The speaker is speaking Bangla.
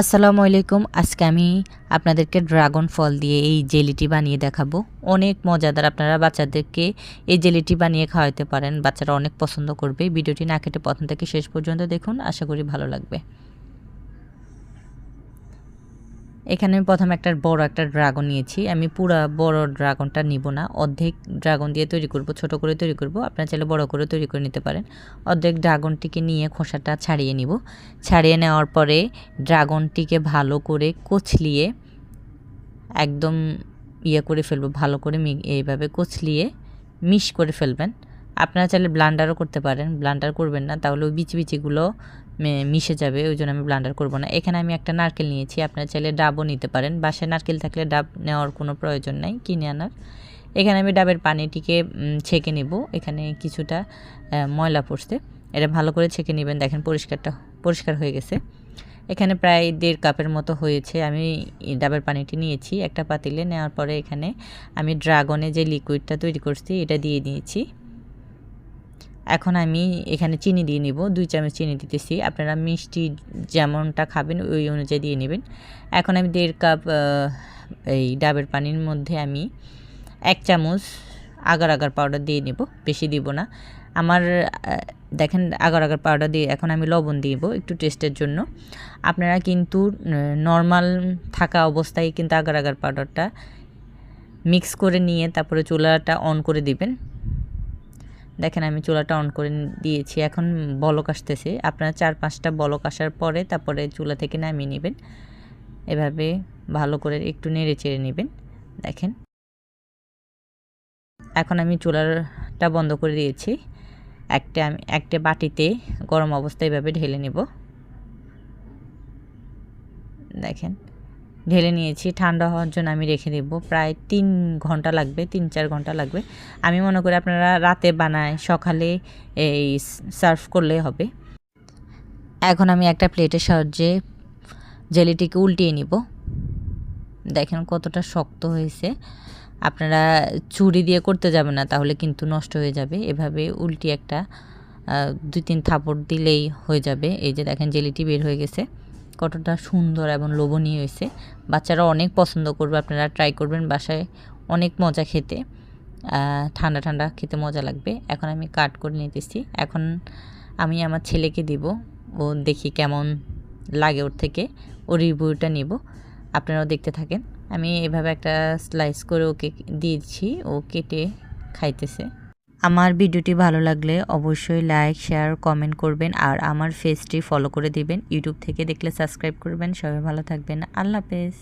আসসালামু আলাইকুম। আজকে আমি আপনাদেরকে ড্রাগন ফল দিয়ে এই জেলিটি বানিয়ে দেখাবো। অনেক মজাদার আপনারা বাচ্চাদেরকে এই জেলিটি বানিয়ে খাওয়াতে পারেন। বাচ্চারা অনেক পছন্দ করবে। ভিডিওটি না কেটে প্রথম থেকে শেষ পর্যন্ত দেখুন। আশা করি ভালো লাগবে। এখানে আমি প্রথমে একটা বড় একটা ড্রাগন নিয়েছি। আমি পুরো বড় ড্রাগনটা নিব না। অর্ধেক ড্রাগন দিয়ে তৈরি করব, ছোট করে তৈরি করব। আপনারা চাইলে বড় করে তৈরি করে নিতে পারেন। অর্ধেক ড্রাগনটিকে নিয়ে খোসাটা ছাড়িয়ে নিব। ছাড়িয়ে নেওয়ার পরে ড্রাগনটিকে ভালো করে কচলিয়ে একদম ইয়ে করে ফেলব, ভালো করে এইভাবে কচলিয়ে মিশ করে ফেলবেন। আপনারা চাইলে ব্লান্ডারও করতে পারেন। ব্লান্ডার করবেন না, তাহলে ওই বিচি বিচিগুলো মিশে যাবে, ওই জন্য আমি ব্লান্ডার করব না। এখানে আমি একটা নারকেল নিয়েছি, আপনারা চাইলে ডাবও নিতে পারেন। বাসায় নারকেল থাকলে ডাব নেওয়ার কোনো প্রয়োজন নাই, কিনে আনার। এখানে আমি ডাবের পানিটিকে ছেঁকে নেব। এখানে কিছুটা ময়লা পড়ছে। এটা ভালো করে ছেঁকে নেবেন, দেখেন পরিষ্কারটা, পরিষ্কার হয়ে গেছে। এখানে প্রায় দেড় কাপের মতো হয়েছে। আমি ডাবের পানিটি নিয়েছি, একটা পাতিলে। নেওয়ার পরে এখানে আমি ড্রাগনে যে লিকুইডটা তৈরি করছি, এটা দিয়ে দিয়েছি। এখন আমি এখানে চিনি দিয়ে নিব, দুই চামচ চিনি দিতেছি। আপনারা মিষ্টি যেমনটা খাবেন, ওই অনুযায়ী দিয়ে নেবেন। এখন আমি দেড় কাপ এই ডাবের পানির মধ্যে আমি এক চামচ আগার আগার পাউডার দিয়ে নেব, বেশি দিব না। আমার দেখেন আগার আগার পাউডার দিয়ে এখন আমি লবণ দিব একটু টেস্টের জন্য। আপনারা কিন্তু নর্মাল থাকা অবস্থায় কিন্তু আগার আগার পাউডারটা মিক্স করে নিয়ে তারপরে চুলাটা অন করে দিবেন। দেখেন আমি চুলাটা অন করে দিয়েছি, এখন বলক আসতেছে। আপনারা চার পাঁচটা বলক আসার পরে তারপরে চুলা থেকে নামিয়ে নেবেন। এভাবে ভালো করে একটু নেড়ে চেড়ে নেবেন, দেখেন। এখন আমি চুলাটা বন্ধ করে দিয়েছি। একটা আমি, একটা বাটিতে গরম অবস্থায় এভাবে ঢেলে নেব। দেখেন। ঢেলে নিয়েছি, ঠান্ডা হওয়ার জন্য আমি রেখে দেব। প্রায় তিন ঘণ্টা লাগবে, তিন চার ঘণ্টা লাগবে। আমি মনে করি আপনারা রাতে বানায়, সকালে এই সার্ভ করলে হবে। এখন আমি একটা প্লেটের সাহায্যে জেলিটিকে উল্টিয়ে নিব। দেখেন কতটা শক্ত হয়েছে। আপনারা চুরি দিয়ে করতে যাবেন না, তাহলে কিন্তু নষ্ট হয়ে যাবে। এভাবে উল্টি একটা দুই তিন থাপড় দিলেই হয়ে যাবে। এই যে দেখেন জেলিটি বের হয়ে গেছে। কতটা সুন্দর এবং লোভনীয় হয়েছে। বাচ্চারা অনেক পছন্দ করবে, আপনারা ট্রাই করবেন বাসায় অনেক মজা খেতে। ঠান্ডা ঠান্ডা খেতে মজা লাগবে। এখন আমি কাট করে নিতেছি। এখন আমি আমার ছেলেকে দিব, ও দেখি কেমন লাগে ওর থেকে। ও রিভিউটা নিব। আপনারাও দেখতে থাকেন। আমি এভাবে একটা স্লাইস করে ওকে দিয়েছি ও কেটে খাইতেছে। আমার ভিডিওটি ভালো লাগলে অবশ্যই লাইক শেয়ার কমেন্ট করবেন আর আমার ফেসটি ফলো করে দিবেন। ইউটিউব থেকে দেখলে সাবস্ক্রাইব করবেন। সবাই ভালো থাকবেন। আল্লাহ হাফেজ।